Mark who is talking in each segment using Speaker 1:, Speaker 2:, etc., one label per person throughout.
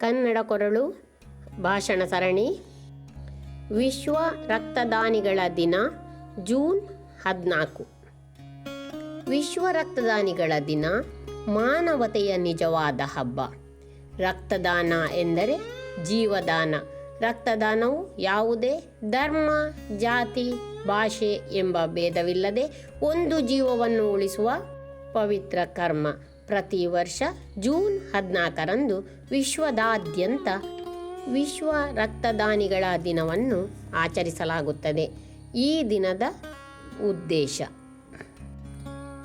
Speaker 1: ಕನ್ನಡ ಕೊರಳು ಭಾಷಣ ಸರಣಿ. ವಿಶ್ವ ರಕ್ತದಾನಿಗಳ ದಿನ, ಜೂನ್ ಹದಿನಾಲ್ಕು. ವಿಶ್ವ ರಕ್ತದಾನಿಗಳ ದಿನ, ಮಾನವತೆಯ ನಿಜವಾದ ಹಬ್ಬ. ರಕ್ತದಾನ ಎಂದರೆ ಜೀವದಾನ. ರಕ್ತದಾನವು ಯಾವುದೇ ಧರ್ಮ, ಜಾತಿ, ಭಾಷೆ ಎಂಬ ಭೇದವಿಲ್ಲದೆ ಒಂದು ಜೀವವನ್ನು ಉಳಿಸುವ ಪವಿತ್ರ ಕರ್ಮ. ಪ್ರತಿ ವರ್ಷ ಜೂನ್ ಹದಿನಾಲ್ಕರಂದು ವಿಶ್ವದಾದ್ಯಂತ ವಿಶ್ವ ರಕ್ತದಾನಿಗಳ ದಿನವನ್ನು ಆಚರಿಸಲಾಗುತ್ತದೆ. ಈ ದಿನದ ಉದ್ದೇಶ,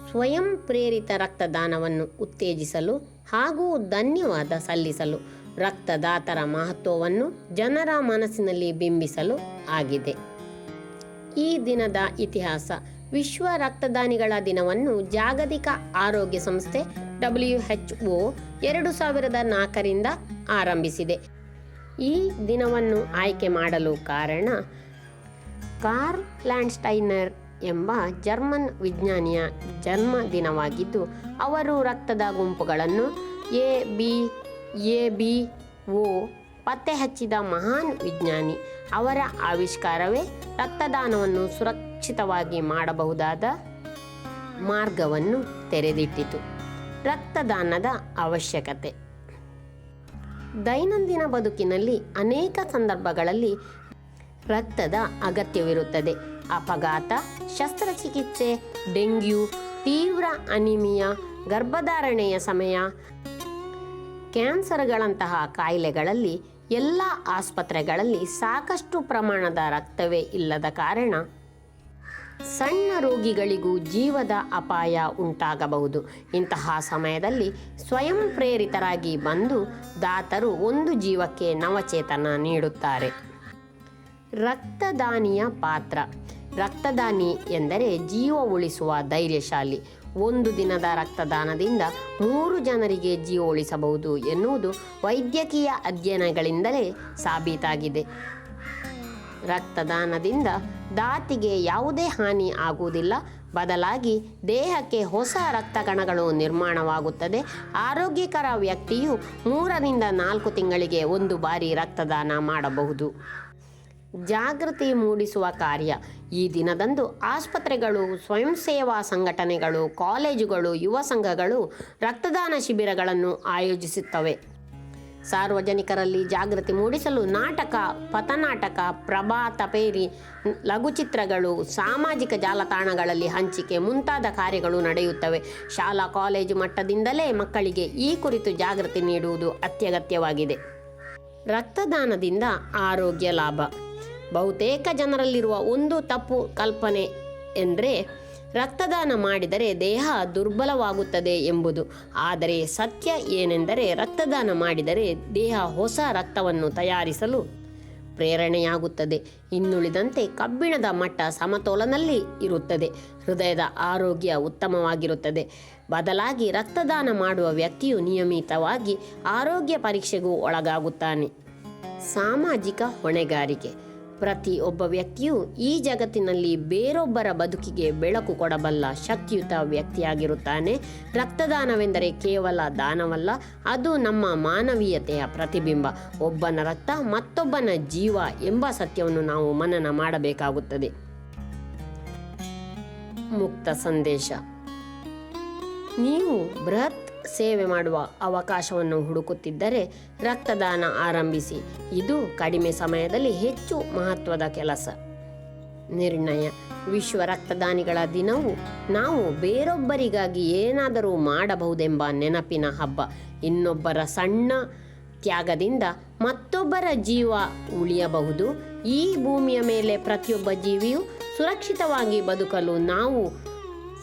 Speaker 1: ಸ್ವಯಂ ಪ್ರೇರಿತ ರಕ್ತದಾನವನ್ನು ಉತ್ತೇಜಿಸಲು ಹಾಗೂ ಧನ್ಯವಾದ ಸಲ್ಲಿಸಲು ರಕ್ತದಾತರ ಮಹತ್ವವನ್ನು ಜನರ ಮನಸ್ಸಿನಲ್ಲಿ ಬಿಂಬಿಸಲು ಆಗಿದೆ. ಈ ದಿನದ ಇತಿಹಾಸ ವಿಶ್ವ ರಕ್ತದಾನಿಗಳ ದಿನವನ್ನು ಜಾಗತಿಕ ಆರೋಗ್ಯ ಸಂಸ್ಥೆ ಡಬ್ಲ್ಯೂ ಎಚ್ ಒ ಎರಡು ಸಾವಿರದ ನಾಲ್ಕರಿಂದ ಆರಂಭಿಸಿದೆ. ಈ ದಿನವನ್ನು ಆಯ್ಕೆ ಮಾಡಲು ಕಾರಣ ಕಾರ್ಲ್ ಲ್ಯಾಂಡ್ಸ್ಟೈನರ್ ಎಂಬ ಜರ್ಮನ್ ವಿಜ್ಞಾನಿಯ ಜನ್ಮ ದಿನವಾಗಿದ್ದು, ಅವರು ರಕ್ತದ ಗುಂಪುಗಳನ್ನು A B A B, O ಪತ್ತೆ ಹಚ್ಚಿದ ಮಹಾನ್ ವಿಜ್ಞಾನಿ. ಅವರ ಆವಿಷ್ಕಾರವೇ ರಕ್ತದಾನವನ್ನು ಸುರಕ್ಷಿತವಾಗಿ ಮಾಡಬಹುದಾದ ಮಾರ್ಗವನ್ನು ತೆರೆದಿಟ್ಟಿತು. ರಕ್ತದಾನದ ಅವಶ್ಯಕತೆ. ದೈನಂದಿನ ಬದುಕಿನಲ್ಲಿ ಅನೇಕ ಸಂದರ್ಭಗಳಲ್ಲಿ ರಕ್ತದ ಅಗತ್ಯವಿರುತ್ತದೆ. ಅಪಘಾತ, ಶಸ್ತ್ರಚಿಕಿತ್ಸೆ, ಡೆಂಗ್ಯೂ, ತೀವ್ರ ಅನಿಮಿಯಾ, ಗರ್ಭಧಾರಣೆಯ ಸಮಯ, ಕ್ಯಾನ್ಸರ್ಗಳಂತಹ ಕಾಯಿಲೆಗಳಲ್ಲಿ ಎಲ್ಲ ಆಸ್ಪತ್ರೆಗಳಲ್ಲಿ ಸಾಕಷ್ಟು ಪ್ರಮಾಣದ ರಕ್ತವೇ ಇಲ್ಲದ ಕಾರಣ ಸಣ್ಣ ರೋಗಿಗಳಿಗೂ ಜೀವದ ಅಪಾಯ ಉಂಟಾಗಬಹುದು. ಇಂತಹ ಸಮಯದಲ್ಲಿ ಸ್ವಯಂ ಪ್ರೇರಿತರಾಗಿ ಬಂದು ದಾತರು ಒಂದು ಜೀವಕ್ಕೆ ನವಚೇತನ ನೀಡುತ್ತಾರೆ. ರಕ್ತದಾನಿಯ ಪಾತ್ರ. ರಕ್ತದಾನಿ ಎಂದರೆ ಜೀವ ಉಳಿಸುವ ಧೈರ್ಯಶಾಲಿ. ಒಂದು ದಿನದ ರಕ್ತದಾನದಿಂದ ಮೂರು ಜನರಿಗೆ ಜೀವ ಉಳಿಸಬಹುದು ಎನ್ನುವುದು ವೈದ್ಯಕೀಯ ಅಧ್ಯಯನಗಳಿಂದಲೇ ಸಾಬೀತಾಗಿದೆ. ರಕ್ತದಾನದಿಂದ ದಾತಿಗೆ ಯಾವುದೇ ಹಾನಿ ಆಗುವುದಿಲ್ಲ. ಬದಲಾಗಿ ದೇಹಕ್ಕೆ ಹೊಸ ರಕ್ತ ಕಣಗಳು ನಿರ್ಮಾಣವಾಗುತ್ತದೆ. ಆರೋಗ್ಯಕರ ವ್ಯಕ್ತಿಯು ಮೂರರಿಂದ ನಾಲ್ಕು ತಿಂಗಳಿಗೆ ಒಂದು ಬಾರಿ ರಕ್ತದಾನ ಮಾಡಬಹುದು. ಜಾಗೃತಿ ಮೂಡಿಸುವ ಕಾರ್ಯ. ಈ ದಿನದಂದು ಆಸ್ಪತ್ರೆಗಳು, ಸ್ವಯಂ ಸೇವಾ ಸಂಘಟನೆಗಳು, ಕಾಲೇಜುಗಳು, ಯುವ ಸಂಘಗಳು ರಕ್ತದಾನ ಶಿಬಿರಗಳನ್ನು ಆಯೋಜಿಸುತ್ತವೆ. ಸಾರ್ವಜನಿಕರಲ್ಲಿ ಜಾಗೃತಿ ಮೂಡಿಸಲು ನಾಟಕ, ಪಥನಾಟಕ, ಪ್ರಭಾತ ಪೇರಿ, ಲಘುಚಿತ್ರಗಳು, ಸಾಮಾಜಿಕ ಜಾಲತಾಣಗಳಲ್ಲಿ ಹಂಚಿಕೆ ಮುಂತಾದ ಕಾರ್ಯಗಳು ನಡೆಯುತ್ತವೆ. ಶಾಲಾ, ಕಾಲೇಜು ಮಟ್ಟದಿಂದಲೇ ಮಕ್ಕಳಿಗೆ ಈ ಕುರಿತು ಜಾಗೃತಿ ನೀಡುವುದು ಅತ್ಯಗತ್ಯವಾಗಿದೆ. ರಕ್ತದಾನದಿಂದ ಆರೋಗ್ಯ ಲಾಭ. ಬಹುತೇಕ ಜನರಲ್ಲಿರುವ ಒಂದು ತಪ್ಪು ಕಲ್ಪನೆ ಎಂದರೆ ರಕ್ತದಾನ ಮಾಡಿದರೆ ದೇಹ ದುರ್ಬಲವಾಗುತ್ತದೆ ಎಂಬುದು. ಆದರೆ ಸತ್ಯ ಏನೆಂದರೆ ರಕ್ತದಾನ ಮಾಡಿದರೆ ದೇಹ ಹೊಸ ರಕ್ತವನ್ನು ತಯಾರಿಸಲು ಪ್ರೇರಣೆಯಾಗುತ್ತದೆ. ಇನ್ನುಳಿದಂತೆ ಕಬ್ಬಿಣದ ಮಟ್ಟ ಸಮತೋಲನಲ್ಲಿ ಇರುತ್ತದೆ. ಹೃದಯದ ಆರೋಗ್ಯ ಉತ್ತಮವಾಗಿರುತ್ತದೆ. ಬದಲಾಗಿ ರಕ್ತದಾನ ಮಾಡುವ ವ್ಯಕ್ತಿಯು ನಿಯಮಿತವಾಗಿ ಆರೋಗ್ಯ ಪರೀಕ್ಷೆಗೂ ಒಳಗಾಗುತ್ತಾನೆ. ಸಾಮಾಜಿಕ ಹೊಣೆಗಾರಿಕೆ. ಪ್ರತಿಯೊಬ್ಬ ವ್ಯಕ್ತಿಯು ಈ ಜಗತ್ತಿನಲ್ಲಿ ಬೇರೊಬ್ಬರ ಬದುಕಿಗೆ ಬೆಳಕು ಕೊಡಬಲ್ಲ ಶಕ್ತಿಯುತ ವ್ಯಕ್ತಿಯಾಗಿರುತ್ತಾನೆ. ರಕ್ತದಾನವೆಂದರೆ ಕೇವಲ ದಾನವಲ್ಲ, ಅದು ನಮ್ಮ ಮಾನವೀಯತೆಯ ಪ್ರತಿಬಿಂಬ. ಒಬ್ಬನ ರಕ್ತ ಮತ್ತೊಬ್ಬನ ಜೀವ ಎಂಬ ಸತ್ಯವನ್ನು ನಾವು ಮನನ ಮಾಡಬೇಕಾಗುತ್ತದೆ. ಮುಕ್ತ ಸಂದೇಶ. ನೀವು ಬೃಹತ್ ಸೇವೆ ಮಾಡುವ ಅವಕಾಶವನ್ನು ಹುಡುಕುತ್ತಿದ್ದರೆ ರಕ್ತದಾನ ಆರಂಭಿಸಿ. ಇದು ಕಡಿಮೆ ಸಮಯದಲ್ಲಿ ಹೆಚ್ಚು ಮಹತ್ವದ ಕೆಲಸ. ನಿರ್ಣಯ. ವಿಶ್ವ ರಕ್ತದಾನಿಗಳ ದಿನವು ನಾವು ಬೇರೊಬ್ಬರಿಗಾಗಿ ಏನಾದರೂ ಮಾಡಬಹುದೆಂಬ ನೆನಪಿನ ಹಬ್ಬ. ಇನ್ನೊಬ್ಬರ ಸಣ್ಣ ತ್ಯಾಗದಿಂದ ಮತ್ತೊಬ್ಬರ ಜೀವ ಉಳಿಯಬಹುದು. ಈ ಭೂಮಿಯ ಮೇಲೆ ಪ್ರತಿಯೊಬ್ಬ ಜೀವಿಯು ಸುರಕ್ಷಿತವಾಗಿ ಬದುಕಲು ನಾವು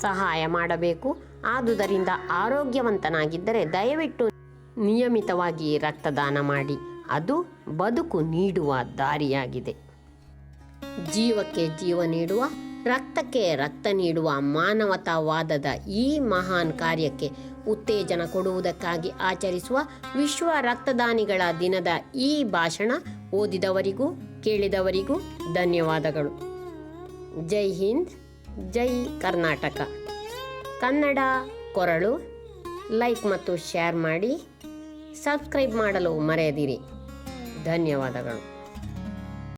Speaker 1: ಸಹಾಯ ಮಾಡಬೇಕು. ಆದುದರಿಂದ ಆರೋಗ್ಯವಂತನಾಗಿದ್ದರೆ ದಯವಿಟ್ಟು ನಿಯಮಿತವಾಗಿ ರಕ್ತದಾನ ಮಾಡಿ. ಅದು ಬದುಕು ನೀಡುವ ದಾರಿಯಾಗಿದೆ. ಜೀವಕ್ಕೆ ಜೀವ ನೀಡುವ, ರಕ್ತಕ್ಕೆ ರಕ್ತ ನೀಡುವ ಮಾನವತಾವಾದದ ಈ ಮಹಾನ್ ಕಾರ್ಯಕ್ಕೆ ಉತ್ತೇಜನ ಕೊಡುವುದಕ್ಕಾಗಿ ಆಚರಿಸುವ ವಿಶ್ವ ರಕ್ತದಾನಿಗಳ ದಿನದ ಈ ಭಾಷಣ ಓದಿದವರಿಗೂ, ಕೇಳಿದವರಿಗೂ ಧನ್ಯವಾದಗಳು. ಜೈ ಹಿಂದ್, ಜೈ ಕರ್ನಾಟಕ. ಕನ್ನಡ ಕೊರಳು ಲೈಕ್ ಮತ್ತು ಶೇರ್ ಮಾಡಿ ಸಬ್ಸ್ಕ್ರೈಬ್ ಮಾಡಲು ಮರೆಯದಿರಿ. ಧನ್ಯವಾದಗಳು.